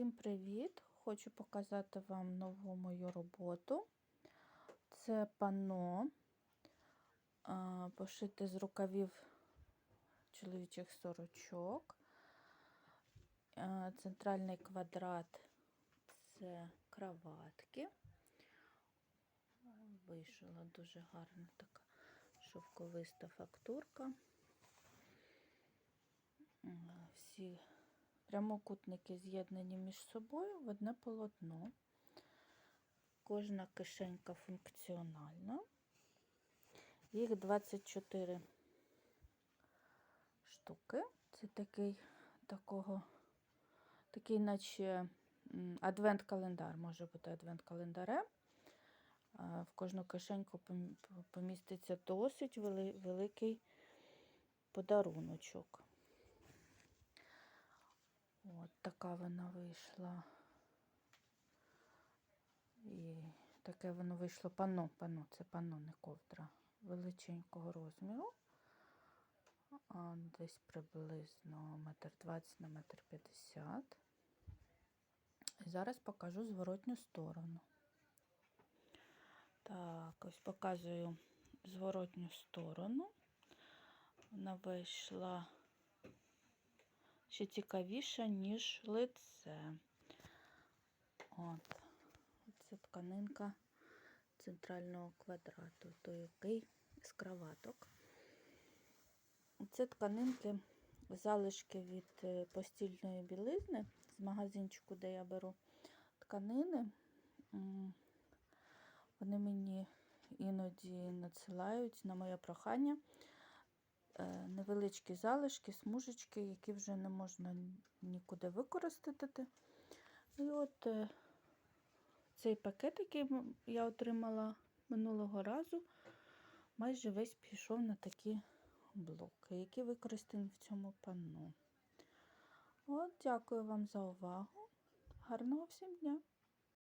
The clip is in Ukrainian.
Всім привіт! Хочу показати вам нову мою роботу. Це панно а, пошите з рукавів чоловічих сорочок. Центральний квадрат це краватки. Вийшла дуже гарна така шовковиста фактурка. Всі Прямокутники з'єднані між собою в одне полотно. Кожна кишенька функціональна. Їх 24 штуки. Це такий, такого, такий, наче адвент-календар, може бути адвент-календарем. В кожну кишеньку поміститься досить великий подаруночок. От така вона вийшла. І таке воно вийшло панно, панно, це панно, не ковдра, величенького розміру. А десь приблизно метр двадцять на метр п'ятдесят. Зараз покажу зворотню сторону. Так, ось показую зворотню сторону. Вона вийшла ще цікавіша, ніж лице. От. Це тканинка центрального квадрату, той який з кроваток. Це тканинки, залишки від е, постільної білизни з магазинчику, де я беру тканини. Вони мені іноді надсилають на моє прохання. Е, невеличкі залишки, смужечки, які вже не можна нікуди використати. І от е, цей пакет, який я отримала минулого разу, майже весь пішов на такі блоки, які використані в цьому панно. От, дякую вам за увагу. Гарного всім дня!